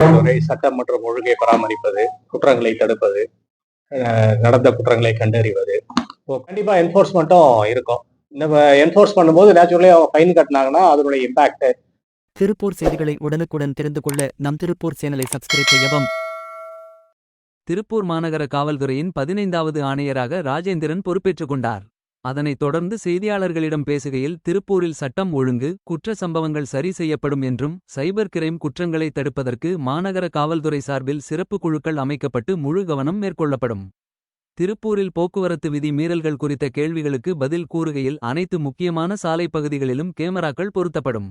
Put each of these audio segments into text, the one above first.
துறை சட்டம் மற்றும் ஒழுங்கை பராமரிப்பது குற்றங்களை தடுப்பது நடந்த குற்றங்களை கண்டறிவது. ஸோ கண்டிப்பா என்ஃபோர்ஸ்மெண்ட்டும் இருக்கும். நம்ம என்ஃபோர்ஸ் பண்ணும்போது நேச்சுரலி அவங்க ஃபைன் கட்டினாங்கன்னா அதனுடைய இம்பாக்ட் திருப்பூர் செய்திகளை உடனுக்குடன் தெரிந்து கொள்ள நம் திருப்பூர் சேனலை சப்ஸ்கிரைப் செய்யவும். திருப்பூர் மாநகர காவல்துறையின் பதினைந்தாவது ஆணையராக ராஜேந்திரன் பொறுப்பேற்றுக் கொண்டார். அதனைத் தொடர்ந்து செய்தியாளர்களிடம் பேசுகையில் திருப்பூரில் சட்டம் ஒழுங்கு குற்ற சம்பவங்கள் சரி செய்யப்படும் என்றும் சைபர் கிரைம் குற்றங்களை தடுப்பதற்கு மாநகர காவல்துறை சார்பில் சிறப்பு குழுக்கள் அமைக்கப்பட்டு முழு கவனம் மேற்கொள்ளப்படும். திருப்பூரில் போக்குவரத்து விதி மீறல்கள் குறித்த கேள்விகளுக்கு பதில் கூறுகையில் அனைத்து முக்கியமான சாலை பகுதிகளிலும் கேமராக்கள் பொருத்தப்படும்.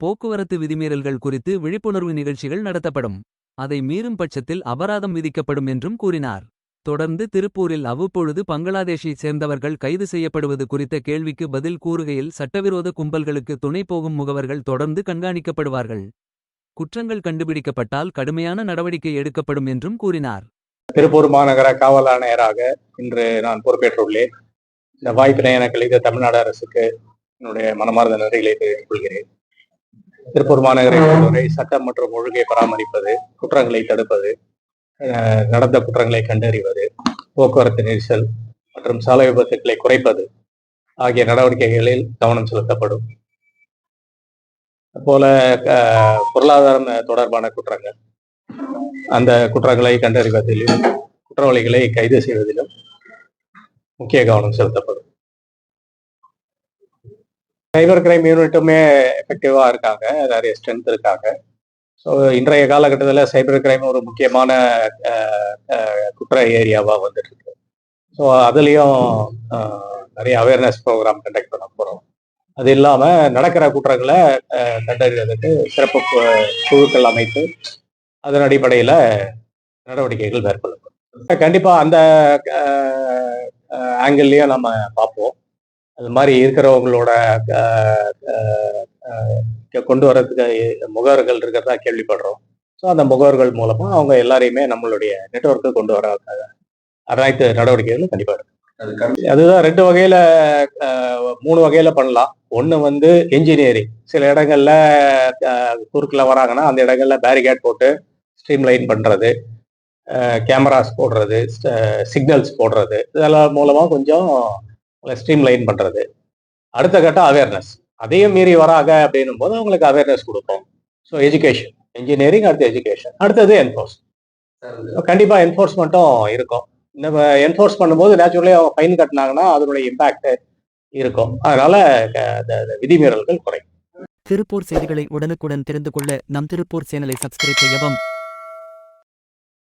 போக்குவரத்து விதிமீறல்கள் குறித்து விழிப்புணர்வு நிகழ்ச்சிகள் நடத்தப்படும். அதை மீறும் பட்சத்தில் அபராதம் விதிக்கப்படும் என்றும் கூறினார். தொடர்ந்து திருப்பூரில் அவ்வப்பொழுது பங்களாதேஷைச் சேர்ந்தவர்கள் கைது செய்யப்படுவது குறித்த கேள்விக்கு பதில் கூறுகையில் சட்டவிரோத கும்பல்களுக்கு துணை போகும் முகவர்கள் தொடர்ந்து கண்காணிக்கப்படுவார்கள். குற்றங்கள் கண்டுபிடிக்கப்பட்டால் கடுமையான நடவடிக்கை எடுக்கப்படும் என்றும் கூறினார். திருப்பூர் மாநகர காவல் ஆணையராக இன்று நான் பொறுப்பேற்றுள்ளேன். இந்த வாய்ப்பினை எனக்கு அளித்த தமிழ்நாடு அரசுக்கு என்னுடைய மனமார்ந்த நன்றிகளை தெரிவித்துக் கொள்கிறேன். திருப்பூர் மாநகரை பொறுத்தவரை சட்டம் மற்றும் ஒழுங்கை பராமரிப்பது குற்றங்களை தடுப்பது நடந்த குற்றங்களை கண்டறிவது போக்குவரத்து நெரிசல் மற்றும் சாலை விபத்துக்களை குறைப்பது ஆகிய நடவடிக்கைகளில் கவனம் செலுத்தப்படும். போல பொருளாதாரம் தொடர்பான குற்றங்கள். அந்த குற்றங்களை கண்டறிவதிலும் குற்றவாளிகளை கைது செய்வதிலும் முக்கிய கவனம் செலுத்தப்படும். சைபர் கிரைம் யூனிட்டுமே எஃபெக்டிவா இருக்காங்க நிறைய ஸ்ட்ரென்த் இருக்காங்க. ஸோ இன்றைய காலகட்டத்தில் சைபர் கிரைம் ஒரு முக்கியமான குற்ற ஏரியாவாக வந்துட்டு இருக்கு ஸோ அதுலேயும் நிறைய அவேர்னஸ் ப்ரோக்ராம் கண்டக்ட் பண்ண போகிறோம் அது இல்லாமல் நடக்கிற குற்றங்களை கண்டறிவதற்கு சிறப்பு குழுக்கள் அமைத்து அதன் அடிப்படையில் நடவடிக்கைகள் மேற்கொள்ளப்படும். கண்டிப்பாக அந்த ஆங்கிள்லையும் நம்ம பார்ப்போம். அது மாதிரி இருக்கிறவங்களோட கொண்டு வர்றதுக்கு முகவர்கள் இருக்கிறதா கேள்விப்படுறோம். ஸோ அந்த முகவர்கள் மூலமாக அவங்க எல்லாரையுமே நம்மளுடைய நெட்ஒர்க்கு கொண்டு வர அனைத்து நடவடிக்கைகளும் கண்டிப்பாக இருக்கு அதுதான் ரெண்டு வகையில மூணு வகையில பண்ணலாம். ஒண்ணு வந்து என்ஜினியரிங் சில இடங்கள்ல குறுக்கில் வராங்கன்னா அந்த இடங்கள்ல பேரிகேட் போட்டு ஸ்ட்ரீம் லைன் பண்றது கேமராஸ் போடுறது சிக்னல்ஸ் போடுறது இதெல்லாம் மூலமா கொஞ்சம் ஸ்ட்ரீம் லைன் பண்றது. அடுத்த கட்டம் அவேர்னஸ் அதையும் மீறி வராங்க அப்படின்னும் போது அவங்களுக்கு அவேர்னஸ் கொடுப்போம். ஸோ எஜுகேஷன் இன்ஜினியரிங் அடுத்து எஜுகேஷன் அடுத்தது என்ஃபோர்ஸ் கண்டிப்பா என்ஃபோர்ஸ்மெண்ட்டும் இருக்கும். நம்ம என்ஃபோர்ஸ் பண்ணும்போது நேச்சுரலி அவங்க ஃபைன் கட்டினாங்கன்னா அதனுடைய இம்பாக்ட் இருக்கும். அதனால விதிமீறல்கள் குறையும். திருப்பூர் செய்திகளை உடனுக்குடன் தெரிந்து கொள்ள நம் திருப்பூர் சேனலை சப்ஸ்கிரைப் செய்யவும்